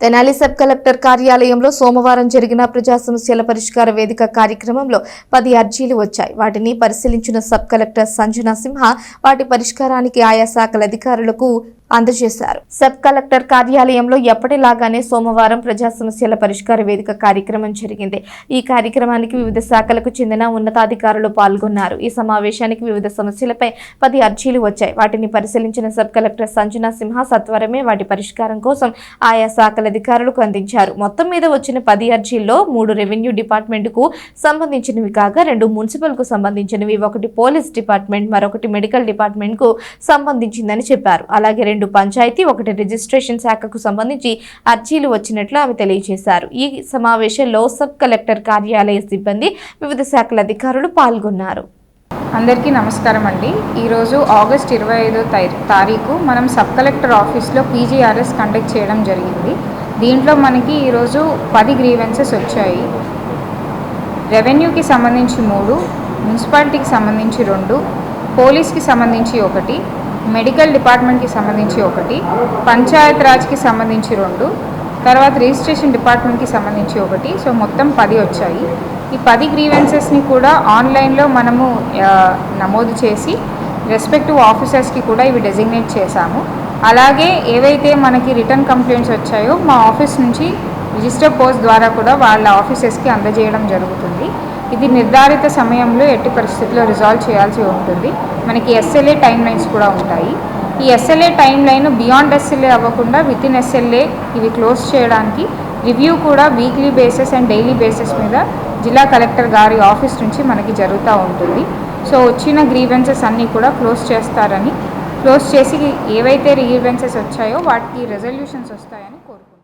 Tenali sub collector కార్యాలయంలో సోమవారం జరిగిన ప్రజా సమస్యల పరిష్కార వేదిక కార్యక్రమంలో పది అర్జీలు వచ్చాయి. వాటిని పరిశీలించిన సబ్ కలెక్టర్ సంజనా సింహ వాటి పరిష్కారానికి ఆయా శాఖల అధికారులకు అందజేశారు. సబ్ కలెక్టర్ కార్యాలయంలో ఎప్పటిలాగానే సోమవారం ప్రజా సమస్యల పరిష్కార వేదిక కార్యక్రమం జరిగింది. ఈ కార్యక్రమానికి వివిధ శాఖలకు చెందిన ఉన్నతాధికారులు పాల్గొన్నారు. ఈ సమావేశానికి వివిధ సమస్యలపై పది అర్జీలు వచ్చాయి. వాటిని పరిశీలించిన సబ్ కలెక్టర్ సంజనా సింహ సత్వరమే వాటి పరిష్కారం కోసం ఆయా శాఖల అధికారులకు అందించారు. మొత్తం మీద వచ్చిన పది అర్జీల్లో మూడు రెవెన్యూ డిపార్ట్మెంట్కు సంబంధించినవి కాగా రెండు మున్సిపల్కు సంబంధించినవి ఒకటి పోలీస్ డిపార్ట్మెంట్ మరొకటి మెడికల్ డిపార్ట్మెంట్కు సంబంధించిందని చెప్పారు. అలాగే రెండు పంచాయతీ ఒకటి రిజిస్ట్రేషన్ శాఖకు సంబంధించి అర్జీలు వచ్చినట్లు ఆమె తెలియజేశారు. ఈ సమావేశంలో సబ్ కలెక్టర్ కార్యాలయ సిబ్బంది వివిధ శాఖల అధికారులు పాల్గొన్నారు. అందరికీ నమస్కారం అండి. ఈరోజు ఆగస్ట్ ఇరవై ఐదో తారీఖు మనం సబ్ కలెక్టర్ ఆఫీస్లో పీజీఆర్ఎస్ కండక్ట్ చేయడం జరిగింది. దీంట్లో మనకి ఈరోజు పది గ్రీవెన్సెస్ వచ్చాయి. రెవెన్యూకి సంబంధించి మూడు మున్సిపాలిటీకి సంబంధించి రెండు పోలీస్కి సంబంధించి ఒకటి మెడికల్ డిపార్ట్మెంట్కి సంబంధించి ఒకటి పంచాయత్ రాజ్కి సంబంధించి రెండు తర్వాత రిజిస్ట్రేషన్ డిపార్ట్మెంట్కి సంబంధించి ఒకటి సో మొత్తం పది వచ్చాయి. ఈ పది గ్రీవెన్సెస్ని కూడా ఆన్లైన్లో మనము నమోదు చేసి రెస్పెక్టివ్ ఆఫీసర్స్కి కూడా ఇవి డెసిగ్నేట్ చేశాము. అలాగే ఏవైతే మనకి రిటర్న్ కంప్లైంట్స్ వచ్చాయో మా ఆఫీస్ నుంచి రిజిస్టర్ పోస్ట్ ద్వారా కూడా వాళ్ళ ఆఫీసెస్కి అందజేయడం జరుగుతుంది. ఇది నిర్ధారిత సమయంలో ఎట్టి పరిస్థితుల్లో రిజాల్వ్ చేయాల్సి ఉంటుంది. మనకి ఎస్ఎల్ఏ టైం లైన్స్ కూడా ఉంటాయి. ఈ SLA time line beyond SLA అవ్వకుండా విత్ ఇన్ ఎస్ఎల్ఏ ఇవి క్లోజ్ చేయడానికి రివ్యూ కూడా weekly basis and daily basis మీద జిల్లా కలెక్టర్ గారి ఆఫీస్ నుంచి మనకి జరుగుతూ ఉంటుంది. సో వచ్చిన గ్రీవెన్సెస్ అన్నీ కూడా క్లోజ్ చేస్తారని క్లోజ్ చేసి ఏవైతే గ్రీవెన్సెస్ వచ్చాయో వాటికి రెజల్యూషన్స్ వస్తాయని కోరుకుంటున్నాను